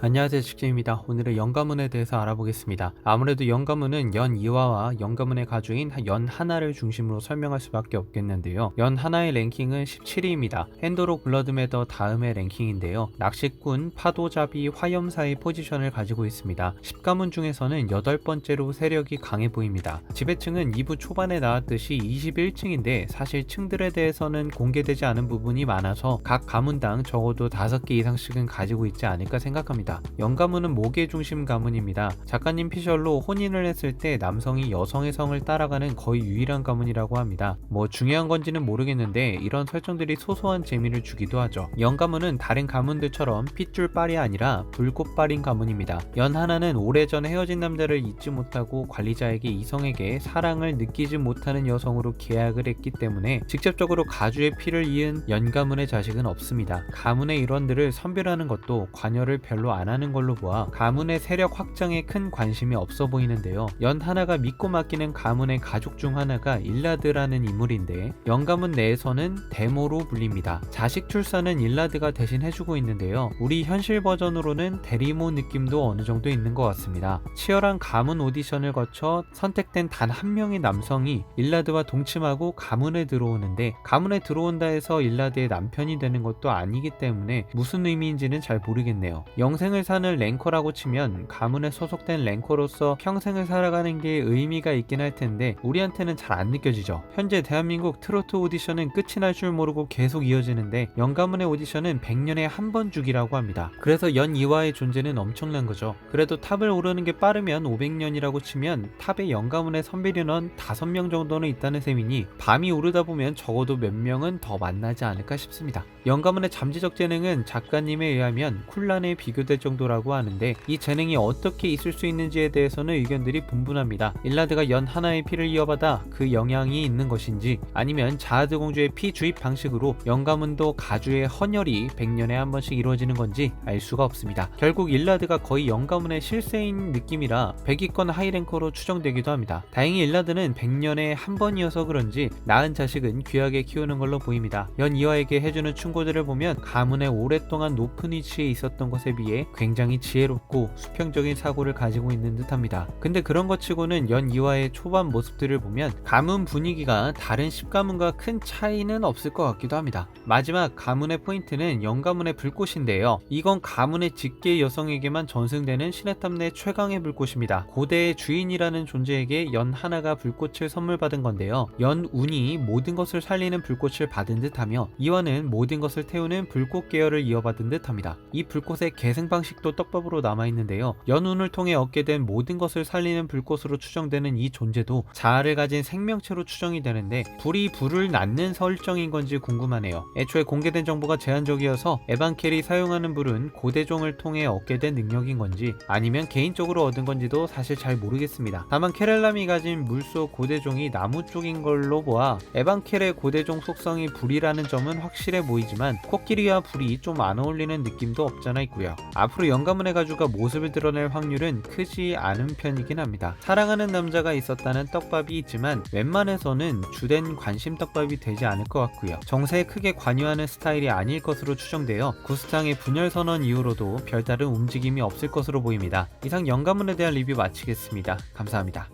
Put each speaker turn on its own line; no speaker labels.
안녕하세요 직진입니다. 오늘은 연가문에 대해서 알아보겠습니다. 아무래도 연가문은 연 2화와 연가문의 가주인 연 하나를 중심으로 설명할 수밖에 없겠는데요. 연 하나의 랭킹은 17위입니다. 엔도로 블러드매더 다음의 랭킹인데요. 낚시꾼, 파도잡이, 화염사의 포지션을 가지고 있습니다. 10가문 중에서는 8번째로 세력이 강해 보입니다. 지배층은 2부 초반에 나왔듯이 21층인데 사실 층들에 대해서는 공개되지 않은 부분이 많아서 각 가문당 적어도 5개 이상씩은 가지고 있지 않을까 생각합니다. 영가문은 모계 중심 가문입니다. 작가님 피셜로 혼인을 했을 때 남성이 여성의 성을 따라가는 거의 유일한 가문이라고 합니다. 뭐 중요한 건지는 모르겠는데 이런 설정들이 소소한 재미를 주기도 하죠. 영가문은 다른 가문들처럼 핏줄빨이 아니라 불꽃빨인 가문입니다. 연 하나는 오래전 헤어진 남자를 잊지 못하고 관리자에게 이성에게 사랑을 느끼지 못하는 여성으로 계약을 했기 때문에 직접적으로 가주의 피를 이은 연 가문의 자식은 없습니다. 가문의 일원들을 선별하는 것도 관여를 별로 안 하는 걸로 보아 가문의 세력 확장에 큰 관심이 없어 보이는데요. 연 하나가 믿고 맡기는 가문의 가족 중 하나가 일라드라는 인물인데 연 가문 내에서는 데모로 불립니다. 자식 출산은 일라드가 대신 해주고 있는데요. 우리 현실 버전으로는 대리모 느낌도 어느 정도 있는 것 같습니다. 치열한 가문 오디션을 거쳐 선택된 단 한 명의 남성이 일라드와 동침하고 가문에 들어오는데 가문에 들어온다 해서 일라드의 남편이 되는 것도 아니기 때문에 무슨 의미인지는 잘 모르겠네요. 영 생을 사는 랭커라고 치면 가문에 소속된 랭커로서 평생을 살아가는 게 의미가 있긴 할 텐데 우리한테는 잘 안 느껴지죠. 현재 대한민국 트로트 오디션은 끝이 날 줄 모르고 계속 이어지는데 영가문의 오디션은 100년에 한 번 주기라고 합니다. 그래서 연 2화의 존재는 엄청난 거죠. 그래도 탑을 오르는 게 빠르면 500년이라고 치면 탑에 영가문의 선비류는 5명 정도는 있다는 셈이니 밤이 오르다 보면 적어도 몇 명은 더 만나지 않을까 싶습니다. 영가문의 잠재적 재능은 작가님에 의하면 쿨란에 비교 될 정도라고 하는데 이 재능이 어떻게 있을 수 있는지에 대해서는 의견들이 분분합니다. 일라드가 연 하나의 피를 이어받아 그 영향이 있는 것인지 아니면 자하드 공주의 피 주입 방식으로 영가문도 가주의 헌혈이 100년에 한 번씩 이루어지는 건지 알 수가 없습니다. 결국 일라드가 거의 영가문의 실세인 느낌이라 100위권 하이랭커로 추정되기도 합니다. 다행히 일라드는 100년에 한 번이어서 그런지 낳은 자식은 귀하게 키우는 걸로 보입니다. 연 이화에게 해주는 충고들을 보면 가문에 오랫동안 높은 위치에 있었던 것에 비해 굉장히 지혜롭고 수평적인 사고를 가지고 있는 듯합니다. 근데 그런 것 치고는 연 이화의 초반 모습들을 보면 가문 분위기가 다른 10가문과 큰 차이는 없을 것 같기도 합니다. 마지막 가문의 포인트는 영가문의 불꽃인데요. 이건 가문의 직계 여성에게만 전승되는 신의탑 내 최강의 불꽃입니다. 고대의 주인이라는 존재에게 연 하나가 불꽃을 선물 받은 건데요. 연 운이 모든 것을 살리는 불꽃을 받은 듯하며 이화는 모든 것을 태우는 불꽃 계열을 이어받은 듯합니다. 이 불꽃의 계승 방식도 떡밥으로 남아 있는데요. 연운을 통해 얻게 된 모든 것을 살리는 불꽃으로 추정되는 이 존재도 자아를 가진 생명체로 추정이 되는데 불이 불을 낳는 설정인 건지 궁금하네요. 애초에 공개된 정보가 제한적이어서 에반켈이 사용하는 불은 고대종을 통해 얻게 된 능력인 건지 아니면 개인적으로 얻은 건지도 사실 잘 모르겠습니다. 다만 케렐람이 가진 물속 고대종이 나무 쪽인 걸로 보아 에반켈의 고대종 속성이 불이라는 점은 확실해 보이지만 코끼리와 불이 좀 안 어울리는 느낌도 없잖아 있고요. 앞으로 영가문의 가주가 모습을 드러낼 확률은 크지 않은 편이긴 합니다. 사랑하는 남자가 있었다는 떡밥이 있지만 웬만해서는 주된 관심 떡밥이 되지 않을 것 같고요. 정세에 크게 관여하는 스타일이 아닐 것으로 추정되어 구스탕의 분열 선언 이후로도 별다른 움직임이 없을 것으로 보입니다. 이상 영가문에 대한 리뷰 마치겠습니다. 감사합니다.